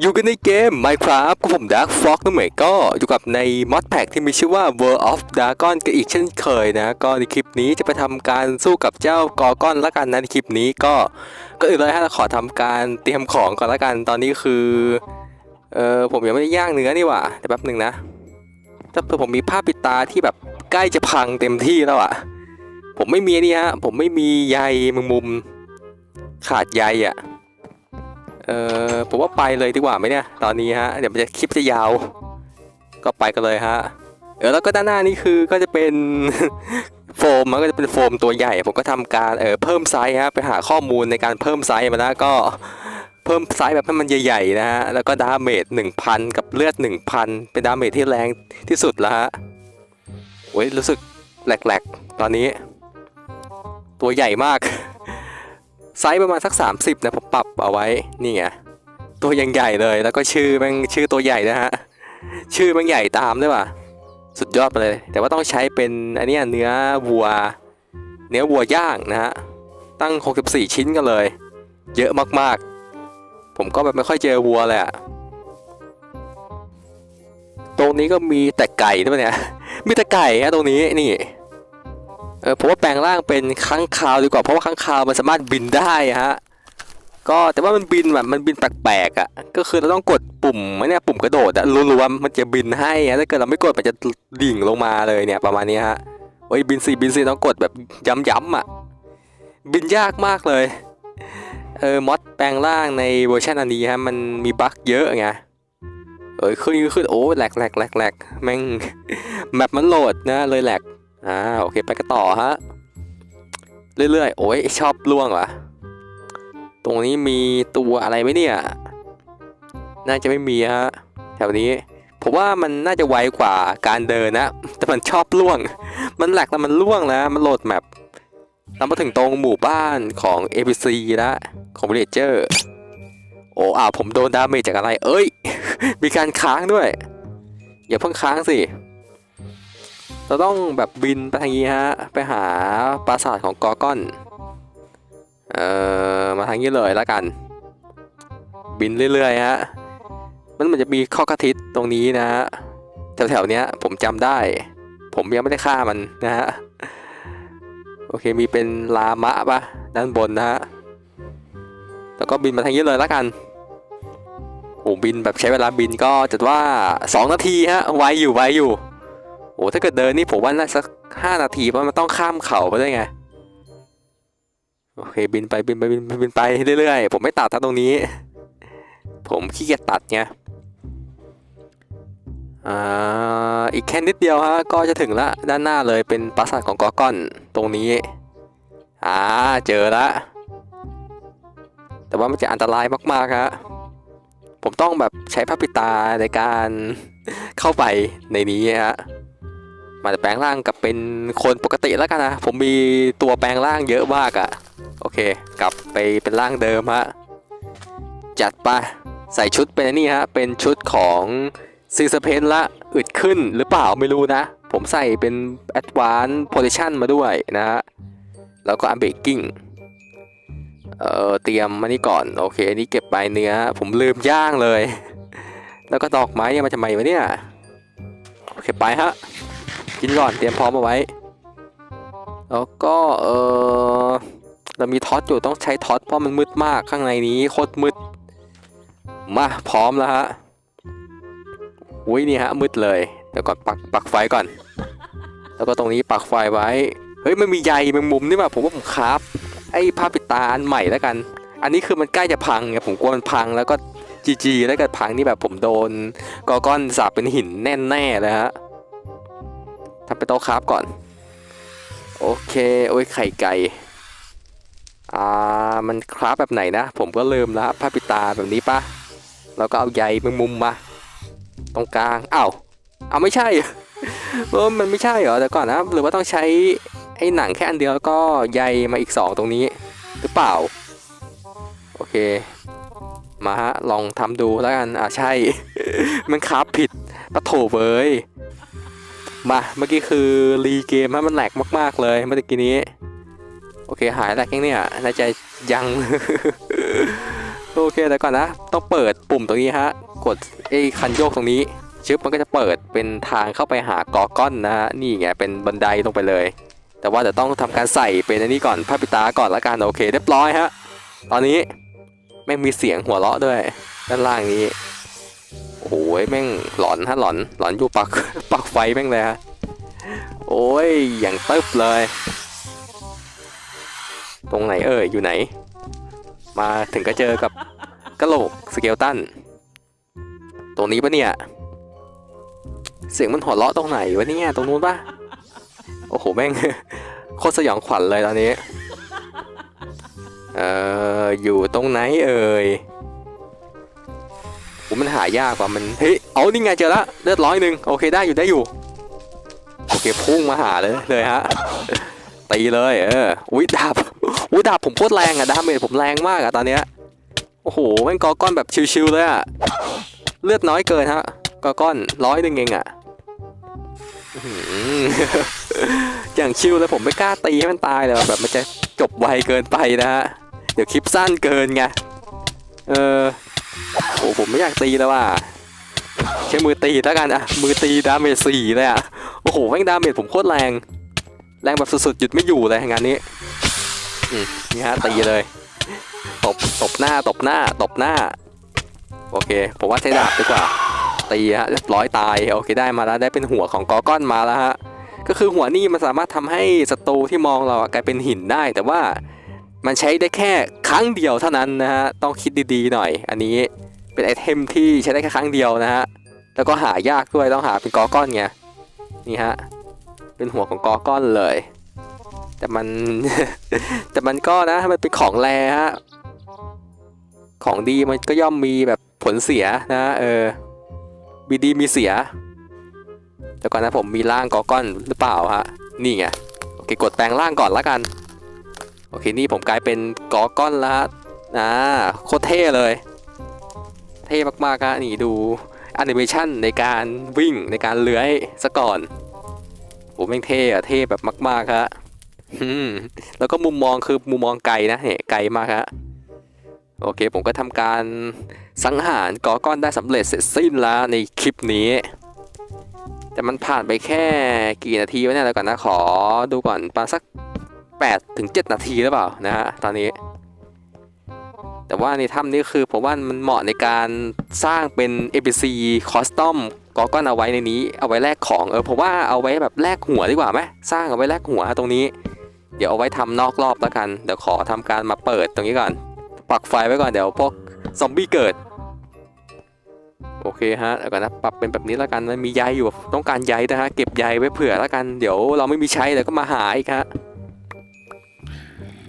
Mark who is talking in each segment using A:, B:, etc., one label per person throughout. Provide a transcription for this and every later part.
A: อยู่กันในเกม Minecraft กับผม Dark Fox นั่นหมายก็อยู่กับในมอดแพ็กที่มีชื่อว่า World of Dragon กันอีกเช่นเคยนะ ก็ในคลิปนี้จะไปทำการสู้กับเจ้ากอก้อนละกันนะในคลิปนี้ก็ก็อื่นเลยฮะขอทำการเตรียมของก่อนละกันตอนนี้คือเออผมยังไม่ได้ย่างเนื้อนี่หว่าเดี๋ยวแป๊บหนึ่งนะแต่เผื่อผมมีผ้าปิดตาที่แบบใกล้จะพังเต็มที่แล้วอะผมไม่มีนี่ฮะผมไม่มีใยมงมุมขาดใยอะ เออผมว่าไปเลยดีกว่าไหมเนี่ย ตอนนี้ฮะ เดี๋ยวมันจะคลิปจะยาว ก็ไปกันเลยฮะ เออแล้วก็ด้านหน้านี่คือก็จะเป็นโฟมมันก็จะเป็นโฟมตัวใหญ่ ผมก็ทำการเออเพิ่มไซส์ฮะไปหาข้อมูลในการเพิ่มไซส์มาแล้วก็เพิ่มไซส์แบบให้มันใหญ่ๆนะฮะ แล้วก็ดาเมจ1,000 กับเลือด 1,000 เป็นดาเมจที่แรงที่สุดแล้วฮะโอ้ยรู้สึกแหลกๆ ตอนนี้ ตัวใหญ่มาก ไซส์ประมาณสัก 30นะผมปรับเอาไว้นี่ไงตัวยังใหญ่เลยแล้วก็ชื่อแมันชื่อตัวใหญ่นะฮะชื่อมันใหญ่ตามด้วยว่ะสุดยอดไปเลย แต่ว่าต้องใช้เป็นอันนี้เนื้อวัว เนื้อวัวย่างนะฮะตั้ง 64 ชิ้นกันเลย เยอะมากๆ ผมก็แบบไม่ค่อยเจอวัวเลยอะตรงนี้ก็มีแต่ไก่ด้วยเนี่ยมีแต่ไก่ฮะตรงนี้นี่ ออผมว่าแปลงร่างเป็นค้างคาวดีกว่าเพราะว่าค้างคาวมันสามารถบินได้ฮะก็แต่ว่ามันบินแบบมันบินแปลกๆอะก็คือเราต้องกดปุ่มไอ้เนี่ยปุ่มกระโดดอะรัวๆมันจะบินให้ฮะถ้าเกิดเราไม่กดมันจะดิ่งลงมาเลยเนี่ยประมาณนี้ฮะโอ้ยบินสีบินสีต้องกดแบบย้ำๆอะบินยากมากเลยเออมอดแปลงร่างในเวอร์ชันอันนี้ฮะมันมีบั๊กเยอะไงเอ้ยขึ้นขึ้นโอ้แหลกแหลกแหลกแหลกแม่งแมปมันโหลดนะเลยแหลก อ่าโอเคไปกันต่อฮะ เรื่อยๆ โอ้ยชอบล่วงวะตรงนี้มีตัวอะไรไหมเนี่ย น่าจะไม่มีฮะแถวนี้ ผมว่ามันน่าจะไวกว่าการเดินนะ แต่มันชอบล่วง มันแหลกแล้วมันล่วงแล้วมันโหลดแมปเรามาถึงตรงหมู่บ้านของ ABC แล้วของวิลเลเจอร์โอ้อ้าวผมโดนดาเมจจากอะไร เอ้ย มีการค้างด้วย อย่าเพิ่งค้างสิ เราต้องแบบบินไปทางนี้ฮะ ไปหาปราสาทของกอก้อน เอ่อ มาทางนี้เลยแล้วกัน บินเรื่อยๆฮะ มันมันจะมีข้อกระทิตตรงนี้นะฮะ แถวๆเนี้ยผมจำได้ ผมยังไม่ได้ฆ่ามันนะฮะ โอเค มีเป็นลามะปะด้านบนนะฮะ แล้วก็บินมาทางนี้เลยแล้วกันโอ้บินแบบใช้เวลาบินก็จัดว่า 2 นาทีฮะ ไวอยู่ไวอยู่ โอ้ถ้าเกิดเดินนี่ผมว่าน่าสักห้านาทีเพราะมันต้องข้ามเขาไปได้ไงโอเคบินไปบินไปบินไปบินไปเรื่อยๆผมไม่ตัดทัตรงนี้ ผมขี้เกียจตัดไงอ่าอีกแค่นิดเดียวฮะก็จะถึงละด้านหน้าเลยเป็นปราสาทของกอก้อนตรงนี้อ่าเจอละแต่ว่ามันจะอันตรายมากๆฮะผมต้องแบบใช้ผ้าปิดตาในการเข้าไปในนี้ฮะ มาจะแปลงร่างกับเป็นคนปกติแล้วกันนะ ผมมีตัวแปลงร่างเยอะมากอะ่ะโอเค กลับไปเป็นร่างเดิมฮะ จัดไปใส่ชุดเป็นนี่ฮะ เป็นชุดของซีซเพนละอึดขึ้นหรือเปล่าไม่รู้นะ ผมใส่เป็น Advanced Position มาด้วยนะฮะ แล้วก็อั b เบกกิ้งเอ่อเตรียมมานี่ก่อน โอเคอันนี้เก็บไปเนื้อ ผมลืมย่างเลย แล้วก็ดอกไม้เนี่ยมาทำไมวะเนี่ย โอเคไปฮะ กินก่อนเตรียมพร้อมเอาไว้ แล้วก็เออเรามีท็อตอยู่ต้องใช้ท็อตเพราะมันมืดมากข้างในนี้โคตรมืด มาพร้อมแล้วฮะอุ้ยนี่ฮะมืดเลยเดี๋ยวก่อนปักปักไฟก่อน แล้วก็ตรงนี้ปักไฟไว้ เฮ้ยมันมีใยแมงมุมนี่แบบผมว่าผมคราฟไอ้ผ้าปิดตาอันใหม่แล้วกัน อันนี้คือมันใกล้จะพังไงผมกลัวมันพังแล้วก็จีจีแล้วกิดพังนี่แบบผมโดนกอก้อนสาบเป็นหินแน่แน่ๆเลยฮะ ทำเป็นโต๊ะคราฟก่อน โอเค โอ้ยไข่ไก่ อ่า มันคราฟแบบไหนนะ ผมก็ลืมแล้วผ้าปิตาแบบนี้ปะแล้วก็เอาใยแมงมุมมา ตรงกลางอ้าวเอาไม่ใช่เออมันไม่ใช่เหรอแต่ก่อนนะหรือว่าต้องใช้ไอ้หนังแค่อันเดียวแล้วก็ใยมาอีกสองตรงนี้ หรือเปล่า โอเค มาฮะ ลองทำดูแล้วกัน อ่าใช่ มันคราฟผิดปะโถเว้ย มาเมื่อกี้คือรีเกมให้มันแหลกมาก ๆ เลยเมื่อกี้นี้ โอเคหายแหลกยังเนี่ยน่าจะยัง โอเคแต่ก่อนนะ ต้องเปิดปุ่มตรงนี้ฮะ กดไอ้คันโยกตรงนี้ชึบมันก็จะเปิดเป็นทางเข้าไปหากอก้อนนะฮะนี่ไงเป็นบันไดลงไปเลย แต่ว่าเดี๋ยวต้องทำการใส่เป็นอันนี้ก่อนผ้าปิตาก่อนละกันโอเคเรียบร้อยฮะตอนนี้แม่งมีเสียงหัวเราะด้วย ด้านล่างนี้ โอ้โหแม่งหลอนฮะหลอนหลอนอยู่ปักปักไฟแม่งเลยฮะโอ้ยอย่างตึ๊บเลย ตรงไหนเอ่ยอยู่ไหน มาถึงก็เจอกับกะโหลกสเกลตันตรงนี้ปะเนี่ยเสียงมันหัวเราะตรงไหนวะเนี่ยตรงนู้นปะโอ้โหแม่งโคตรสยองขวัญเลยตอนนี้เอ่ออยู่ตรงไหนเอ่ย ผมมันหายากกว่ามันเฮ้ยเอานี่ไงเจอละเลือดร้อยหนึ่งโอเคได้อยู่ได้อยู่โอเคพุ่งมาหาเลยเลยฮะตีเลยเอออุ้ยดาบอุ้ยดาบผมโคตรแรงอะดาเมจผมแรงมากอะตอนเนี้ยโอ้โหแม่งกอก้อนแบบชิวๆเลยอะเลือดน้อยเกินฮะกอก้อนร้อยหนึ่งเองอะอย่างชิวเลยผมไม่กล้าตีให้มันตายเลยแบบมันจะจบไวเกินไปนะฮะเดี๋ยวคลิปสั้นเกินไงเออ โอ้ผมไม่อยากตีแล้วว่ะใช้มือตีแล้วกันอะมือตีดาเมจสี่เลยอะโอ้โหแม่งดาเมจผมโคตรแรง แรงแบบสุดๆหยุดไม่อยู่เลยงานนี้อืมนี่ฮะตีเลยตบตบหน้าตบหน้าตบหน้า โอเค ผมว่าใช้ดาบดีกว่าตีฮะเรียบร้อยตายโอเคได้มาแล้วได้เป็นหัวของกอก้อนมาแล้วฮะก็คือหัวนี่มันสามารถทำให้ศัตรูที่มองเราอะกลายเป็นหินได้ แต่ว่า มันใช้ได้แค่ครั้งเดียวเท่านั้นนะฮะต้องคิดดีๆหน่อย อันนี้เป็นไอเทมที่ใช้ได้แค่ครั้งเดียวนะฮะแล้วก็หายากด้วยต้องหาเป็นกอก้อนไงนี่ฮะเป็นหัวของกอก้อนเลย แต่มัน แต่มันก็นะมันเป็นของแรฮะของดีมันก็ย่อมมีแบบผลเสียนะเออมีดีมีเสียแต่ก่อนนะผมมีร่างกอก้อนหรือเปล่าฮะนี่ไงโอเคกดแปลงร่างก่อนละกัน โอเคนี่ผมกลายเป็นกอก้อนแล้วฮะนะโคตรเท่เลย เท่มากๆฮะนี่ดูแอนิเมชันในการวิ่งในการเลื้อยซะก่อนโอ้แม่งเท่อะเท่แบบมากๆฮะอืมแล้วก็มุมมองคือมุมมองไกลนะเฮ้ไกลมากฮะโอเค ผมก็ทำการสังหารกอก้อนได้สำเร็จเสร็จสิ้นแล้วในคลิปนี้ แต่มันผ่านไปแค่กี่นาทีวะเนี่ยแล้วก่อนนะขอดูก่อนประมาณสัก 8ถึง7นาทีหรือเปล่านะฮะตอนนี้ แต่ว่าในถ้ำนี้คือผมว่ามันเหมาะในการสร้างเป็น NPC คอสตอมก็ก้อนเอาไว้ในนี้เอาไว้แลกของเออผมว่าเอาไว้แบบแลกหัวดีกว่าไหมสร้างเอาไว้แลกหัวตรงนี้ เดี๋ยวเอาไว้ทำนอกรอบแล้วกันเดี๋ยวขอทำการมาเปิดตรงนี้ก่อนปักไฟไว้ก่อนเดี๋ยวพวกซอมบี้เกิดโอเคฮะแล้วก่อนนะปรับเป็นแบบนี้แล้วกันมันมีใยอยู่ต้องการใยนะฮะเก็บใยไว้เผื่อแล้วกันเดี๋ยวเราไม่มีใช้เดี๋ยวก็มาหาอีกฮะ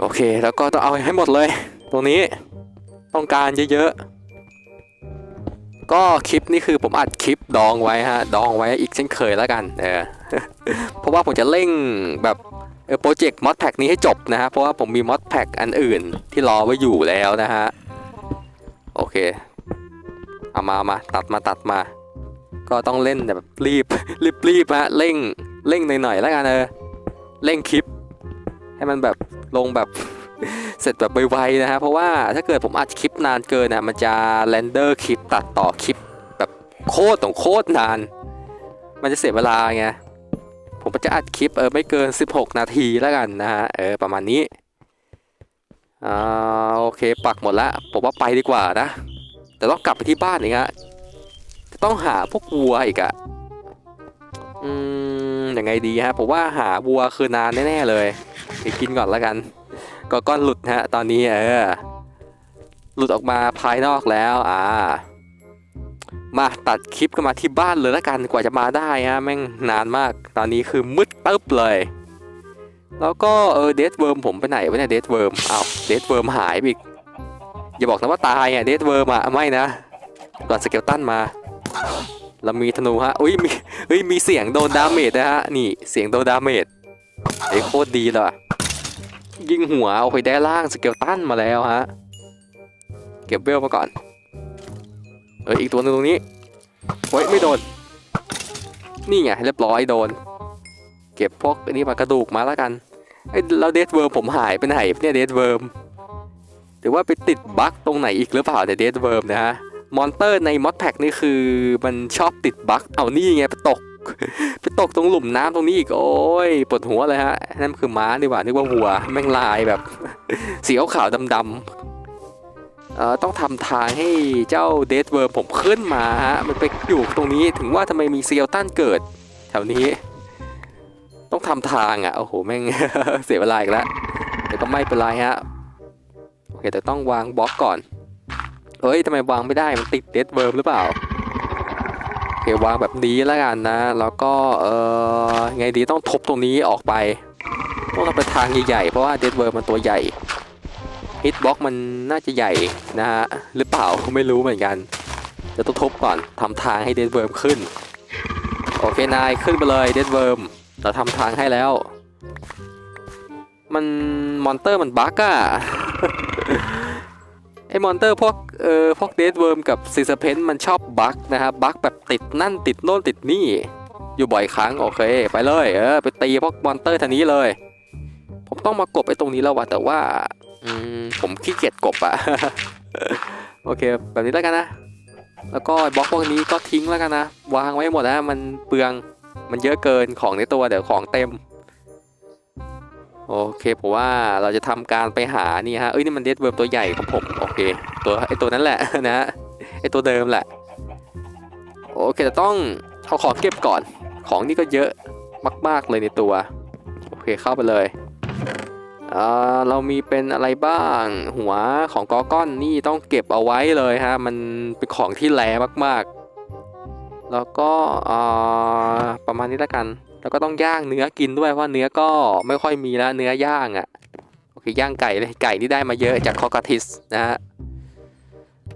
A: โอเค แล้วก็ต้องเอาให้หมดเลย ตรงนี้ต้องการเยอะๆ ก็คลิปนี้คือผมอัดคลิปดองไว้ฮะ ดองไว้อีกเช่นเคยแล้วกัน เออ เพราะว่าผมจะเร่งแบบโปรเจกต์มอดแพ็กนี้ให้จบนะฮะ เพราะว่าผมมีมอดแพ็กอันอื่นที่รอไว้อยู่แล้วนะฮะ โอเค เอามามาตัดมาตัดมา ก็ต้องเล่นแบบรีบรีบรีบฮะเร่งเร่งหน่อยๆแล้วกันเออ เร่งคลิป ให้มันแบบลงแบบเสร็จแบบไวๆนะฮะเพราะว่าถ้าเกิดผมอัดคลิปนานเกินนะมันจะเรนเดอร์คลิปตัดต่อคลิปแบบโคตรต้องโคตรนาน มันจะเสียเวลาไงผมจะอัดคลิปเออไม่เกิน 16 นาทีแล้วกันนะฮะเออประมาณนี้อ่าโอเคปักหมดละผมว่าไปดีกว่านะ แต่ต้องกลับไปที่บ้านอีกฮะจะต้องหาพวกวัวอีกอะอืมยังไงดีฮะผมว่าหาวัวคือนานแน่ๆเลย ไปกินก่อนแล้วกันก็ก้อนหลุดฮะตอนนี้เออหลุดออกมาภายนอกแล้วอ่ามาตัดคลิปกันมาที่บ้านเลยแล้วกันกว่าจะมาได้ฮะแม่งนานมาก ตอนนี้คือมืดตึ๊บเลย แล้วก็เออเดดเวิร์มผมไปไหนวะเนี่ยเดดเวิร์มอ้าวเดดเวิร์มหายไปอีกอย่าบอกนะว่าตายอะเดดเวิร์มอะไม่นะก่อนสเกลตันมาเรามีธนูฮะอุ้ยมีเฮ้ยมีเสียงโดนดาเมจนะฮะนี่เสียงโดนดาเมจเอ้ยโคตรดีเลยว่ะ ยิงหัวเอาไปได้ล่างสเกลตันมาแล้วฮะ เก็บเวลมาก่อน เอออีกตัวหนึงตรงนี้เฮ้ยไม่โดน นี่ไงเรียบร้อยโดน เก็บพวกอันนี้มากระดูกมาแล้วกันไอ้ยแล้วเดดเวิร์มผมหายไปไหนเนี่ยเดดเวิร์มหรือว่าไปติดบั๊กตรงไหนอีกหรือเปล่าในเดดเวิร์มนะฮะมอนเตอร์ในมอดแพ็กนี่คือมันชอบติดบั๊กเอานี่ไงไปตก ตกตรงหลุมน้ำตรงนี้อีก โอ้ยปวดหัวเลยฮะ นั่นคือม้าดีกว่านึกว่าวัว แม่งลายแบบ สีขาวดำๆเอ่อต้องทำทางให้เจ้าเดดเวิร์มผมขึ้นมาฮะ มันไปอยู่ตรงนี้ถึงว่าทำไมมีเซียลตันเกิด แถวนี้ ต้องทำทางอะ โอ้โห แม่งเสียเวลาอีกแล้วแต่ก็ไม่เป็นไรฮะ โอเค แต่ต้องวางบล็อกก่อนเอ้ยทำไมวางไม่ได้ มันติดเดดเวิร์มหรือเปล่า เควางแบบนี้แล้วกันนะ แล้วก็เออไงดีต้องทบตรงนี้ออกไป ต้องทำเป็นทางใหญ่ๆ เพราะว่าเดดเวิร์มมันตัวใหญ่ฮิตบ็อกมันน่าจะใหญ่นะฮะหรือเปล่าไม่รู้เหมือนกันจะต้องทบก่อนทำทางให้เดดเวิร์มขึ้น โอเคนายขึ้นไปเลยเดดเวิร์มเราทำทางให้แล้ว มันมอนเตอร์มันบั๊กอะ ไอมอนเตอร์พวกเอ่อพวกเดดเวิร์มกับซีซเพนมันชอบบั๊กนะครับบั๊กแบบติดนั่นติดโน่นติดนี่ อยู่บ่อยครั้งโอเค ไปเลยเออไปตีพวกมอนเตอร์ทางนี้เลย ผมต้องมากบไอ้ตรงนี้แล้วว่ะแต่ว่าอืมผมขี้เกียจกบอะโอเค แบบนี้แล้วกันนะ แล้วก็บล็อกพวกนี้ก็ทิ้งแล้วกันนะ วางไว้หมดนะมันเปลืองมันเยอะเกินของในตัวเดี๋ยวของเต็ม โอเคผมว่าเราจะทำการไปหานี่ฮะเอ้ยนี่มันเดดเวิร์มตัวใหญ่ของผมโอเคตัวไอตัวนั้นแหละนะฮะไอตัวเดิมแหละโอเคแต่ต้องเอาของเก็บก่อน ของนี่ก็เยอะมาก ๆเลยในตัวโอเคเข้าไปเลยเอ่อเรามีเป็นอะไรบ้าง หัวของกอก้อนนี่ต้องเก็บเอาไว้เลยฮะมันเป็นของที่แรงมากๆ แล้วก็อ่อประมาณนี้แล้วกัน แล้วก็ต้องย่างเนื้อกินด้วยเพราะเนื้อก็ไม่ค่อยมีแล้วเนื้อย่างอะ่ะโอเคย่างไก่เลยไก่ที่ได้มาเยอะจากคอกาทิสนะฮะ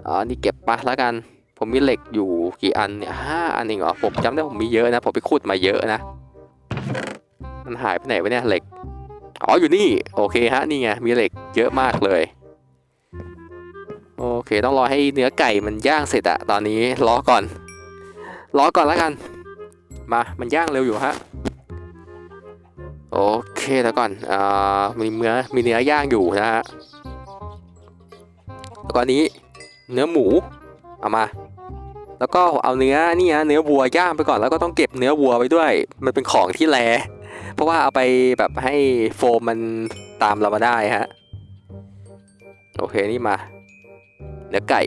A: อ๋อนี่เก็บไปแล้วกัน ผมมีเหล็กอยู่กี่อันเนี่ยห้าอันเองเหรอผมจำได้ผมมีเยอะนะผมไปขุดมาเยอะนะ มันหายไปไหนวะเนี่ยเหล็กอ๋ออยู่นี่โอเคฮะนี่ไงมีเหล็กเยอะมากเลยโอเคต้องรอให้เนื้อไก่มันย่างเสร็จอะตอนนี้รอก่อนรอก่อนแล้วกัน มา มันย่างเร็วอยู่ฮะ โอเคแล้วก่อนอ่ามีเนื้อมีเนื้อย่างอยู่นะฮะแล้วก็อันนี้เนื้อหมูเอามา แล้วก็เอาเนื้อนี่ฮะเนื้อวัวย่างไปก่อนแล้วก็ต้องเก็บเนื้อวัวไว้ด้วย มันเป็นของที่แลเพราะว่าเอาไปแบบให้โฟมมันตามเรามาได้ฮะโอเคนี่มาเนื้อไก่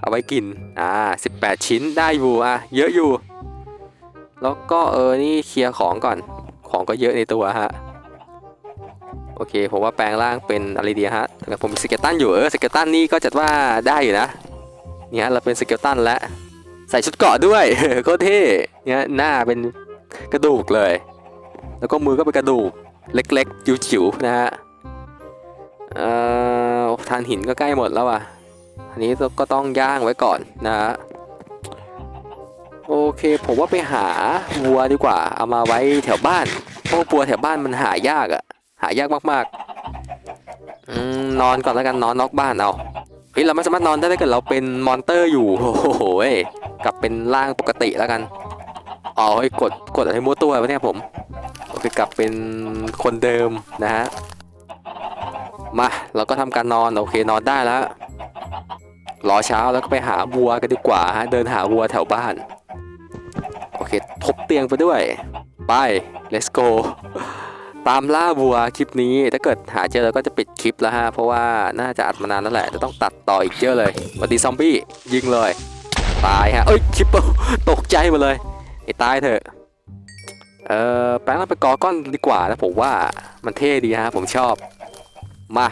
A: เอาไว้กินอ่า18 ชิ้นได้อยู่อะเยอะอยู่ แล้วก็เออนี่เคลียร์ของก่อน ของก็เยอะในตัวฮะโอเคผมว่าแปลงร่างเป็นอะไรดีฮะแต่ผมมีสเกลตันอยู่เออสเกลตันนี่ก็จัดว่าได้อยู่นะเนี่ยเราเป็นสเกลตันแล้วใส่ชุดเกาะด้วยโคตรเท่เนี่ยหน้าเป็นกระดูกเลย แล้วก็มือก็เป็นกระดูกเล็กๆจิ๋วๆนะฮะเอ่อทานหินก็ใกล้หมดแล้วอะอันนี้ก็ต้องย่างไว้ก่อนนะฮะ โอเค ผมว่าไปหาวัวดีกว่า เอามาไว้แถวบ้านเพราะวัวแถวบ้านมันหายากอะหายากมากๆอืมนอนก่อนแล้วกันนอนนอกบ้านเอาเฮ้ยเราไม่สามารถนอนได้ถ้าเกิดเราเป็นมอนเตอร์อยู่โอ้โหกลับเป็นร่างปกติแล้วกันอ๋อเฮ้ยกดกดอะไรมั่วตัววะเนี่ยผมโอเคกลับเป็นคนเดิมนะฮะมาเราก็ทำการนอนโอเคนอนได้แล้วรอเช้าแล้วก็ไปหาวัวกันดีกว่าฮะเดินหาวัวแถวบ้าน โอเคบเตียงไปด้วย ไป let's go ตามล่าวัวคลิปนี้ถ้าเกิดหาเจอแล้วก็จะปิดคลิปแล้วฮะ เพราะว่าน่าจะอัดมานานแล้วแหละ จะต้องตัดต่ออีกเยอะเลยวัสดีซอมบี้ยิงเลย ตายฮะ เอ้ยคลิปตกใจหมาเลยไอ้ตายเถอะ เออแปลงร่างเป็นกอก้อนดีกว่านะผมว่ามันเท่ดีฮะผมชอบ มา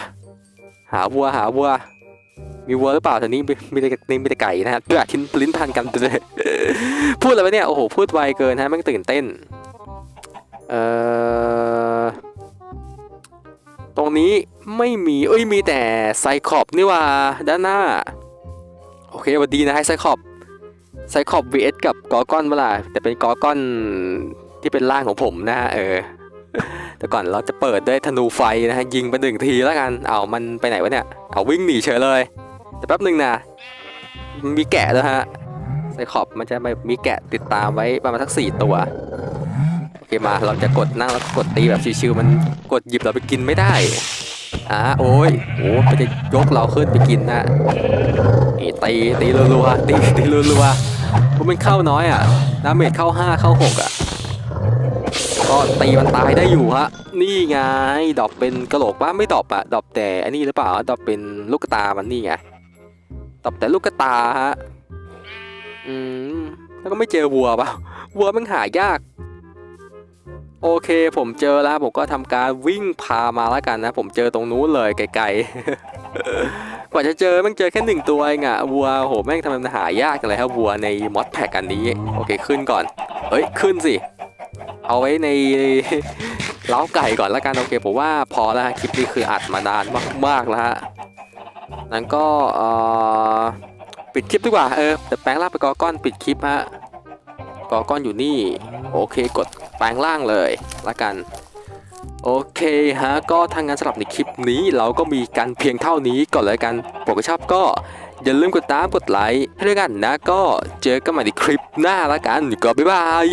A: หาวัวหาวัว มีวัวหรือเปล่าแต่นี้มีแต่นี่มีแต่ไก่นะฮะเพื่อทิ้นลิ้นพันกันเลยพูดอะไรวะเนี่ยโอ้โหพูดไวเกินฮะม่งตื่นเต้นเอ่อตรงนี้ไม่มีเอ้ยมีแต่ไซคอบนี่ว่าด้านหน้าโอเคสวัสดีนะให้ไซคอบไซคอบ vs กับกอก้อนเวลาแต่เป็นกอก้อนที่เป็นร่างของผมนะฮะเออแต่ก่อนเราจะเปิดด้วยธนูไฟนะฮะยิงไปหนึ่งทีแล้วกัน เอามันไปไหนวะเนี่ย เอาวิ่งหนีเฉยเลย แต่แป๊บหนึ่งนะมีแกะด้วยฮะไซคอบมันจะมีแกะติดตามไว้ประมาณสักสี่ตัวโอเคมาเราจะกดนั่งแล้วกดตีแบบชิวๆมันกดหยิบเราไปกินไม่ได้อ่าโอ้ยโอ้มันจะยกเราขึ้นไปกินนะนี่ตีตีรัวๆตีตีรัวๆพราะมันเข้าน้อยอะดาเมจเข้าห้าเข้าหกอะก็ตีมันตายได้อยู่ฮะนี่ไงดอปเป็นกระโหลกป้าไม่ดอปอะดอปแต่อันนี้หรือเปล่าดอปเป็นลูกตามันนี่ไง ดรอปแต่ลูกตาฮะ อืม แล้วก็ไม่เจอวัวเปล่าวัวมันหายาก โอเค ผมเจอแล้วผมก็ทำการวิ่งพามาแล้วกันนะ ผมเจอตรงนู้นเลยไกลๆ กว่าจะเจอม่งเจอแค่หนึ่งตัวเองอะวัวโหแม่งทำไมมันหายากจังเลยครับวัวในมอดแพ็กอันนี้ โอเคขึ้นก่อนเฮ้ยขึ้นสิ เอาไว้ในเล้าไก่ก่อนแล้วกันโอเคผมว่าพอแล้วฮะคลิปนี้คืออัดมานานมากๆแล้วฮะ นั้นก็ปิดคลิปดีกว่าเออแต่แปลงร่างไปกอก้อนปิดคลิปฮะกอก้อนอยู่นี่ โอเคกดแปลงร่างเลยละกันโอเคฮะก็ทางงานสำหรับในคลิปนี้เราก็มีกันเพียงเท่านี้ก่อนเลยกันโปรดชอบก็อย่าลืมกดตามกดไลค์ให้ด้วยกันนะก็เจอกันใหม่ในคลิปหน้าละกันก็บ๊ายบาย